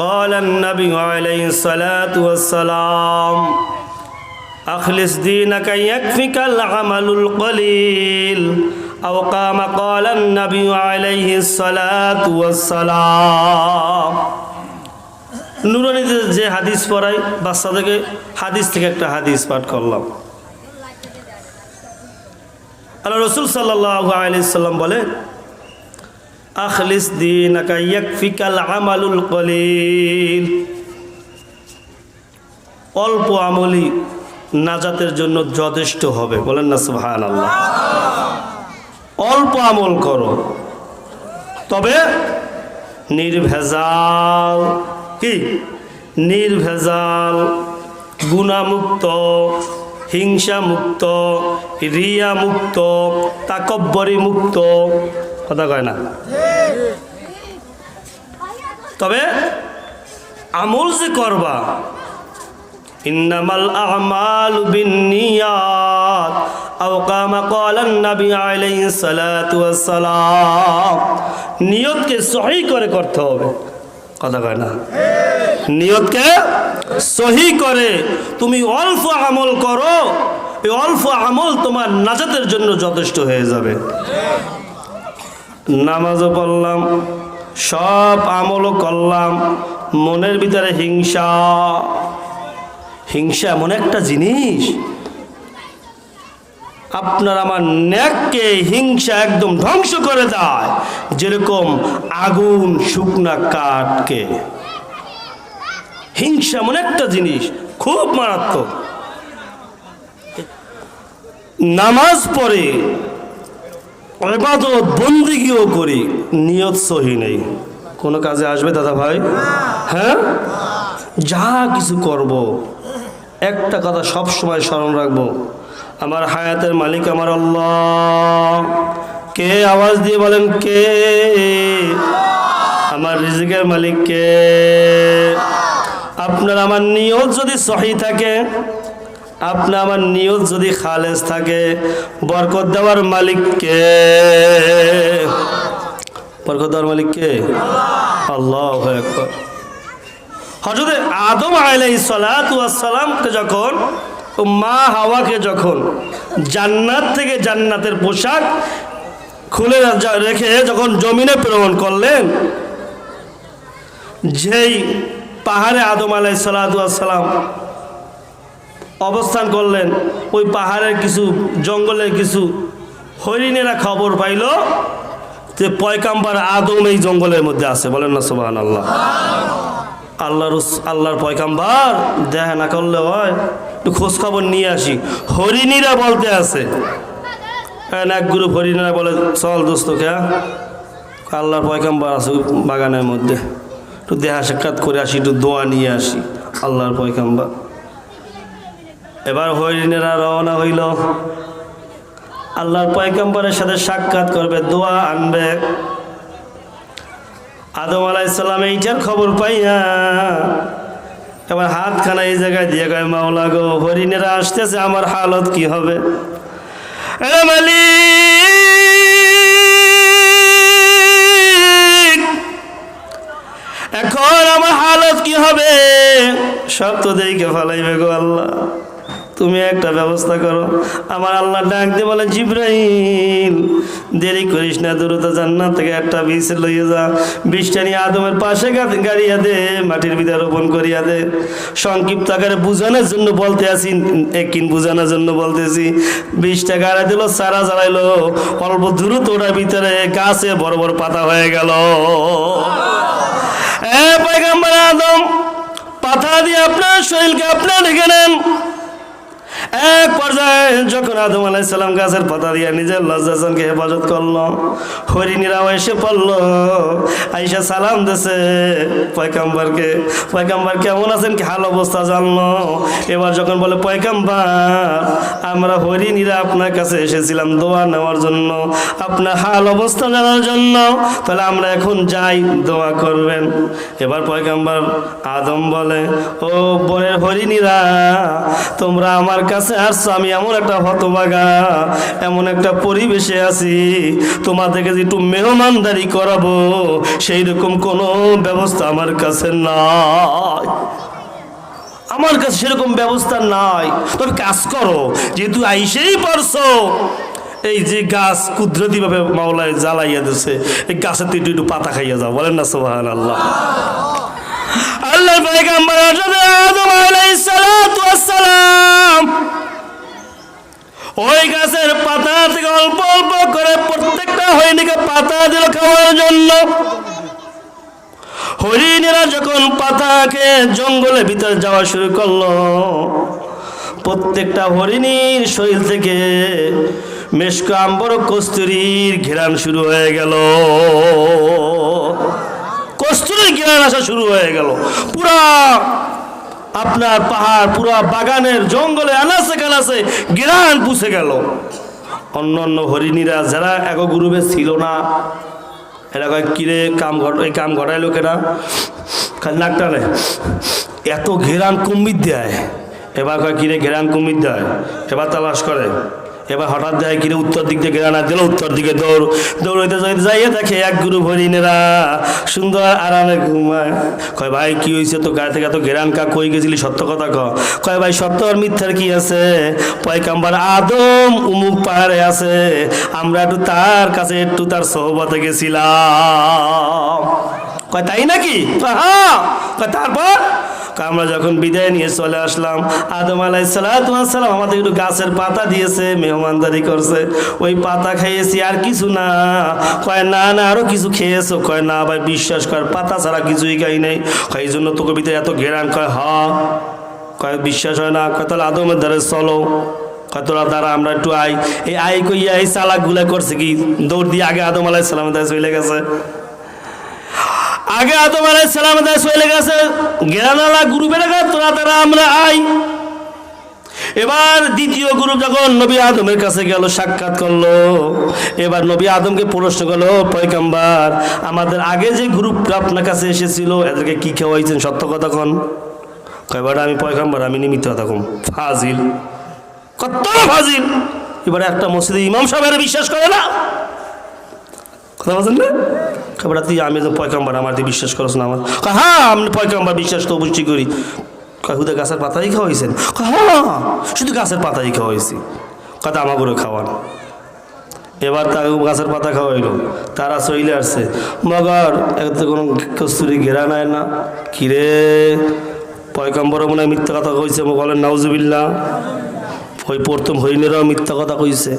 قال النبي عليه الصلاة والسلام أخلص دينك يكفك العمل القليل أو قام قال النبي عليه الصلاة والسلام নুরানিতে যে হাদিস পড়াই বাচ্চাদেরকে হাদিস থেকে একটা হাদিস পাঠ করলাম আল্লাহ রসুল সাল্লাহ আলাইসাল্লাম বলে আখলিস আমালুল কলিল। অল্প আমলি নাজাতের জন্য যথেষ্ট হবে। বলেন না সুবহান আল্লাহ অল্প আমল করো। তবে নির্ভেজাল কি? নির্ভেজাল, গুণামুক্ত হিংসা মুক্ত রিয়া মুক্ত তাকব্বরি মুক্ত কথা কয় না? তবে আমল যে করবা, ইন্নামাল আ'মালু বিন্নিয়াত, আও কামা ক্বালা নবী আলাইহিস সালাতু ওয়াস সালাম নিয়তকে সহি করে করতে হবে। কথা কয় না? নিয়তকে সহি করে তুমি অল্প আমল করো, এই অল্প আমল তোমার নাজাতের জন্য যথেষ্ট হয়ে যাবে। নামাজও পড়লাম সব আমলও করলাম, মনের ভিতরে হিংসা। হিংসা এমন একটা জিনিস। আপনার আমার ন্যাককে হিংসা একদম ধ্বংস করে দেয়, যেরকম আগুন শুকনা কাঠকে। হিংসা এমন একটা জিনিস, খুব মারাত্মক। নামাজ পড়ে এবাদত বন্দিগিও করি, নিয়ত সহি নেই। কোনো কাজে আসবে দাদা ভাই? হ্যাঁ? যা কিছু করব, একটা কথা সব সময় স্মরণ রাখব। আমার হায়াতের মালিক আমার আল্লাহ। কে আওয়াজ দিয়ে বলেন কে? আমার রিজিকের মালিক কে? আপনার আমার নিয়ত যদি সহি থাকে আপনার আমার নিয়ত যদি খালেজ থাকে, বরকত দেওয়ার মালিক কে? বরকত দেওয়ার মালিক কে? আল্লাহ একবার হজরত আদম আলাই সালাতামকে যখন মা হাওয়াকে যখন জান্নাত থেকে জান্নাতের পোশাক খুলে রেখে যখন জমিনে প্রেরণ করলেন, যেই পাহাড়ে আদম আলাই সালাতাম অবস্থান করলেন। ওই পাহাড়ের কিছু, জঙ্গলের কিছু হরিণেরা খবর পাইল যে পয়কাম্বার আদম এই জঙ্গলের মধ্যে আছে। বলেন না সোবাহান আল্লাহ আল্লাহর আল্লাহর পয়কাম্বার দেখা না করলে হয়, একটু খোঁজ খবর নিয়ে আসি। হরিণীরা বলতে আছে। হ্যাঁ এক গ্রুপ হরিণীরা বলে, চল দোস্ত কে আল্লাহর পয়কাম্বার আছে বাগানের মধ্যে। একটু দেহা সাক্ষাৎ করে আসি, একটু দোয়া নিয়ে আসি। আল্লাহর পয়কাম্বার এবার হরিণেরা রওনা হইল। আল্লাহর পয়কাম্বরের সাথে সাক্ষাৎ করবে, দোয়া আনবে। আদম আলাইসাল্লাম এইটার খবর পাইয়া এবার হাতখানা এই জায়গায় দিয়ে গায় মাওলা গো, হরিণেরা আসতেছে, আমার হালত কি হবে? এখন আমার হালত কি হবে? সব তো দেখে ফেলাইবে গো আল্লাহ। তুমি একটা ব্যবস্থা করো। আমার আল্লাহ ডাক বলে জিব্রাহিম দেরি করিস না, দ্রুত জান্নাত থেকে একটা বীজ লইয়ে যা। বীজটা নিয়ে আদমের পাশে গাড়িয়া দে, মাটির ভিতরে রোপণ করিয়া দে। সংক্ষিপ্ত আকারে বুঝানোর জন্য বলতে আসি একিন বুঝানোর জন্য বলতেছি বীজটা গাড়া দিল সারা জ্বালাইলো, অল্প দ্রুত ওটার ভিতরে গাছে বড় বড় পাতা হয়ে গেল। আদম পাতা দিয়ে আপনার শরীরকে আপনার ঢেকে নেন। এক পর্যায়ে যখন আদম আলাই সালাম গাছের পাতা দিয়ে নিজের লজ্জাজনকে হেফাজত করল, হরিণীরাও এসে পড়ল। আইসা সালাম দেশে পয়কাম্বারকে পয়কাম্বার কেমন আছেন? কি হাল অবস্থা জানলো? এবার যখন বলে পয়কাম্বার আমরা হরিণীরা আপনার কাছে এসেছিলাম দোয়া নেওয়ার জন্য। আপনার হাল অবস্থা জানার জন্য। তাহলে আমরা এখন যাই, দোয়া করবেন। এবার পয়গাম্বার আদম বলে, ও বনের হরিণীরা, তোমরা আমার কাছে কাছে আসছো, আমি এমন একটা হতবাগা, এমন একটা পরিবেশে আছি। তোমাদেরকে একটু মেহমানদারি করাবো সেই রকম কোনো ব্যবস্থা আমার কাছে নাই। আমার কাছে সেরকম ব্যবস্থা নাই। তবে কাজ করো, যেহেতু আইসেই পারছ। এই যে গাছ কুদরতি ভাবে মাওলায় জ্বালাইয়া দিছে, এই গাছের তো একটু একটু পাতা খাইয়া যাও, বলেন না সোহান আল্লাহ আল্লাহ পয়গাম্বর আদম ওই গাছের পাতা থেকে অল্প অল্প করে প্রত্যেকটা হরিণীকে পাতা দিল খাওয়ার জন্য। হরিণেরা যখন পাতাকে জঙ্গলের ভিতরে যাওয়া শুরু করল, প্রত্যেকটা হরিণীর শরীর থেকে মেশকো, আম্বর, কস্তুরীর ঘেরান শুরু হয়ে গেল। কস্তুরীর ঘেরান আসা শুরু হয়ে গেল। পুরা আপনার পাহাড়, পুরা বাগানের জঙ্গলে আনাসে কানাসে ঘেরান পুষে গেল। অন্য অন্য হরিণীরা যারা এক গ্রুপে ছিল না, এরা কয়, কিরে, কাম ঘট, এই কাম ঘটাইলো কেনা খালি নাক টানে এত ঘেরান কুম্বির দেয়। এবার কয়, কিরে, ঘেরান কুম্বির দেয়? এবার তালাশ করে। এবার হঠাৎ দেয় কিরে উত্তর দিক দিয়ে ঘেরান দিল, উত্তর দিকে দৌড়। দৌড়াইতে যাইতে যাইয়ে দেখে এক গুরু হরিণেরা সুন্দর আরামে ঘুমায়। কয়, ভাই, কি হয়েছে তো গায়ে থেকে এত ঘেরান কা কই গেছিলি? সত্য কথা ক। কয়, ভাই, সত্য আর মিথ্যার কি আছে? পয়কাম্বার আদম উমুক পাহাড়ে আছে। আমরা একটু তার কাছে, একটু তার সহবতে গেছিলাম। কয়, তাই নাকি? হ্যাঁ কয়, তারপর? আমরা যখন বিদায় নিয়ে চলে আসলাম, আদম আলাই সালাম আমাদের একটু গাছের পাতা দিয়েছে, মেহমানদারি করছে। ওই পাতা খাইয়েছি আর কিছু না। কয়, না না, আরও কিছু খেয়েছো? কয়, না, ভাই, বিশ্বাস কর, পাতা ছাড়া কিছুই খাই নাই। এই জন্য তোকে ভিতরে এত ঘেরান। কয়, হ। কয়, বিশ্বাস হয় না। কয়, তাহলে আদমের ধারে চলো। কয়, তোরা দ্বারা আমরা একটু আই এই আই কইয়া এই চালাকগুলা করছে কি? দৌড় দিয়ে আগে আদম আলাই সালামের ধারে চলে গেছে। আগে আদম আলাই সালাম চলে গেছে গেরানালা গ্রুপের তোরা তারা আমরা আই। এবার দ্বিতীয় গ্রুপ যখন নবী আদমের কাছে গেল, সাক্ষাৎ করল। এবার নবী আদমকে প্রশ্ন করল পয়কাম্বার আমাদের আগে যে গ্রুপটা আপনার কাছে এসেছিল, এদেরকে কি খাওয়াইছেন? সত্য কথা কন। কয়বার আমি পয়কাম্বার আমি নিমিত্ত তখন ফাজিল। কত ফাজিল। এবারে একটা মসজিদে ইমাম সাহেবের বিশ্বাস করে না। কথা বলছেন না? খবর তুই আমি তো পয়কাম্বার আমার তুই বিশ্বাস করছ না আমার। হ্যাঁ আমি পয়কাম্বার বিশ্বাস তো অবশ্যই করি। হুদে গাছের পাতাই খাওয়াইছেন? হ্যাঁ শুধু গাছের পাতাই খাওয়াইছি। কথা আমার করে খাওয়ান। এবার তাকে গাছের পাতা খাওয়াইলো, তারা চইলে আসছে। মগর এক তো কোনো কস্তুরি ঘেরা নেয় না। কিরে পয়কাম্বর মনে হয় মিথ্যা কথা কইছে বলেন নাউজুবিল্লা ওই প্রথম হরিণেরাও মিথ্যা কথা কইছে।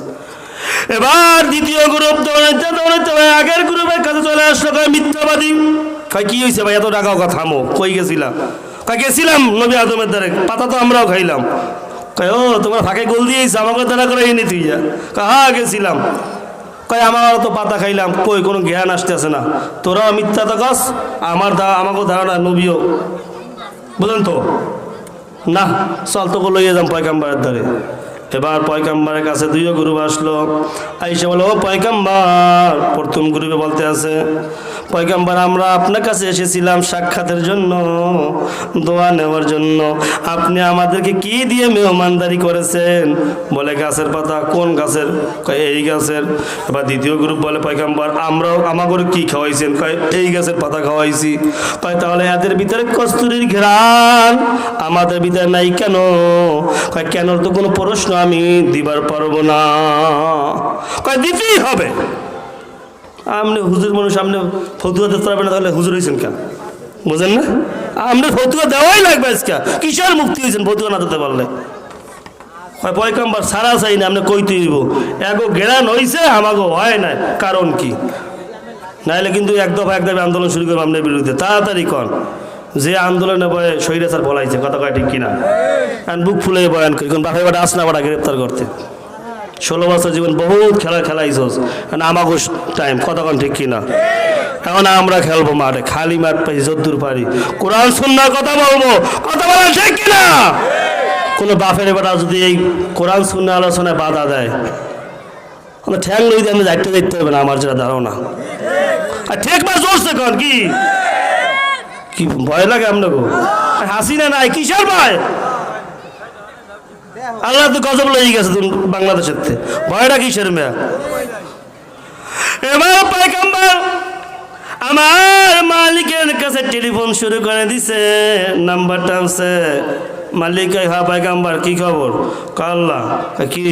এবার দ্বিতীয় গ্রুপ দৌড়াইতে দৌড়াইতে ভাই, আগের গ্রুপের কাছে চলে আসলো, কয় মিথ্যাবাদী। কয়, কি হয়েছে ভাই, এত টাকা কথা, থামো, কই গেছিলাম? কয়, গেছিলাম নবী আদমের দ্বারে, পাতা তো আমরাও খাইলাম। কয়, ও, তোমার ফাঁকে গোল দিয়েছে আমাকে দ্বারা করে এনে তুই যা। কয় হ্যাঁ গেছিলাম। কয় আমার তো পাতা খাইলাম, কই, কোনো জ্ঞান আসতেছে না। তোরাও মিথ্যা তো কস, আমার দা, আমাকেও ধারণা, নবীও। বুঝলেন তো? না, চল তোকে লইয়ে যাম পয়কাম্বারের ধারে এবার পয়কাম্বারের কাছে দুইও গ্রুপ আসলো। আইসে বলো, ও পয়কাম্বার প্রথম গ্রুপে বলতে আছে পয়কাম্বার আমরা আপনার কাছে এসেছিলাম সাক্ষাতের জন্য, দোয়া নেওয়ার জন্য। আপনি আমাদেরকে কি দিয়ে মেহমানদারি করেছেন? বলে, গাছের পাতা। কোন গাছের? কয়, এই গাছের। এবার দ্বিতীয় গ্রুপ বলে পয়কাম্বার আমরাও আমাকে কি খাওয়াইছেন? কয়, এই গাছের পাতা খাওয়াইছি। কয়, তাহলে এদের ভিতরে কস্তুরির ঘেরান আমাদের ভিতরে নাই কেন? কয় কেন তো কোনো প্রশ্ন আমি দিবার পারব না। কয়, দিতেই হবে। আপনি হুজুর মানুষ আপনি ফতুয়া দিতে পারবেন তাহলে হুজুর হয়েছেন কেন? বুঝেন না? আপনি ফতুয়া দেওয়াই লাগবে আজকে। কিসের মুক্তি হয়েছেন ফতুয়া না দিতে পারলে? পয়কাম্বার সারা চাই না আপনি কইতে দিব এগো গেরান হইছে, আমাগো হয় না কারণ কি? নাইলে কিন্তু এক দফা এক দফা আন্দোলন শুরু করব আপনার বিরুদ্ধে। তাড়াতাড়ি কন। যে আন্দোলনে বয়ে শহীদ স্যার বলাইছে, কথা কয় ঠিক কিনা? বুক ফুলে বয়ান করি, কোন বাপে বাটা আসনা বাটা গ্রেপ্তার করতে। ষোলো বছর জীবন বহুত খেলা খেলাইছস আমাগো টাইম কতক্ষণ ঠিক কিনা? এখন আমরা খেলব মাঠে, খালি মাঠ পাই, যদ্দূর পারি। কোরআন, সুন্নার কথা বলব, কথা বলা ঠিক কিনা? কোনো বাপের বেটা যদি এই কোরআন শূন্য আলোচনায় বাধা দেয় আমরা ঠ্যাং লই দিয়ে আমি দায়িত্ব দেখতে হবে না, আমার যেটা ধারণা। আর ঠিক মাস কন কি? কি ভয় লাগে আপনাকে? হাসি না নাই, কিসের ভয়? আল্লাহ তো গজব লেগে গেছে বাংলাদেশের ভয়টা কিসের মেয়া? এবার পায়কাম্বার আমার মালিকের কাছে টেলিফোন শুরু করে দিছে, নাম্বারটা আছে। মালিক হ্যাঁ পায়কাম্বার কি খবর? কাল্লা কি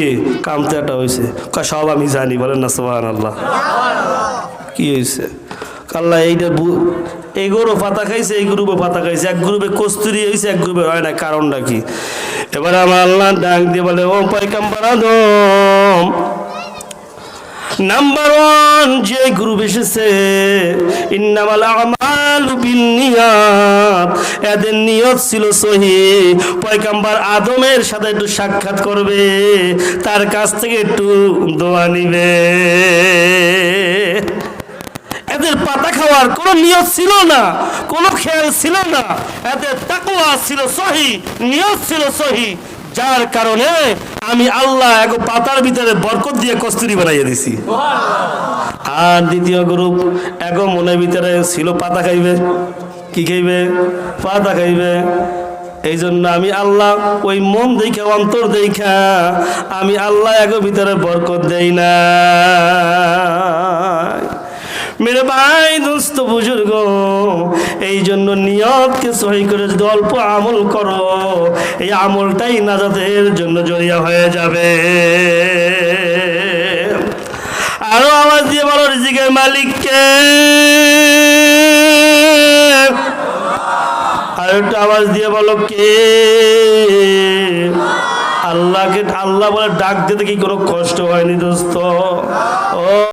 কামতে একটা হয়েছে সব আমি জানি, বলেন না সোহান আল্লাহ কি হয়েছে কাল্লা এইটা এই গরু পাতা খাইছে, এই গ্রুপে পাতা খাইছে। এক গ্রুপে কস্তুরি হয়েছে এক গ্রুপে হয় না, কারণটা কি? এবার আমার আল্লাহ ডাক দিয়ে বলে, ও পাইকাম্বার আদম নাম্বার ওয়ান যে গ্রুপ এসেছে, ইন্নামাল আমালু বিন্নিয়াত, এদের নিয়ত ছিল সহি। পয়গাম্বার আদমের সাথে একটু সাক্ষাৎ করবে, তার কাছ থেকে একটু দোয়া নিবে। এদের পাতা খাওয়ার কোনো নিয়ত ছিল না, কোনো খেয়াল ছিল না। এদের তাকওয়া ছিল সহি, নিয়ত ছিল সহি। যার কারণে আমি আল্লাহ এক পাতার ভিতরে বরকত দিয়ে কস্তুরি বানাইয়ে দিছি। আর দ্বিতীয় গ্রুপ, এক মনের ভিতরে ছিল পাতা খাইবে। কি খাইবে? পাতা খাইবে। এই জন্য আমি আল্লাহ ওই মন দেখা অন্তর দেখা আমি আল্লাহ এক ভিতরে বরকত দেই না মেরে ভাই দোস্ত বুজুর্গ এই জন্য নিয়তকে সহি করে যদি অল্প আমল করো, এই আমলটাই নাজাতের জন্য জড়িয়া হয়ে যাবে। আরও আওয়াজ দিয়ে বলো রিজিকের মালিককে। আর একটু আওয়াজ দিয়ে বলো কে? আল্লাহকে, আল্লাহ বলে ডাক দিতে কি কোনো কষ্ট হয়নি, দোস্ত? ও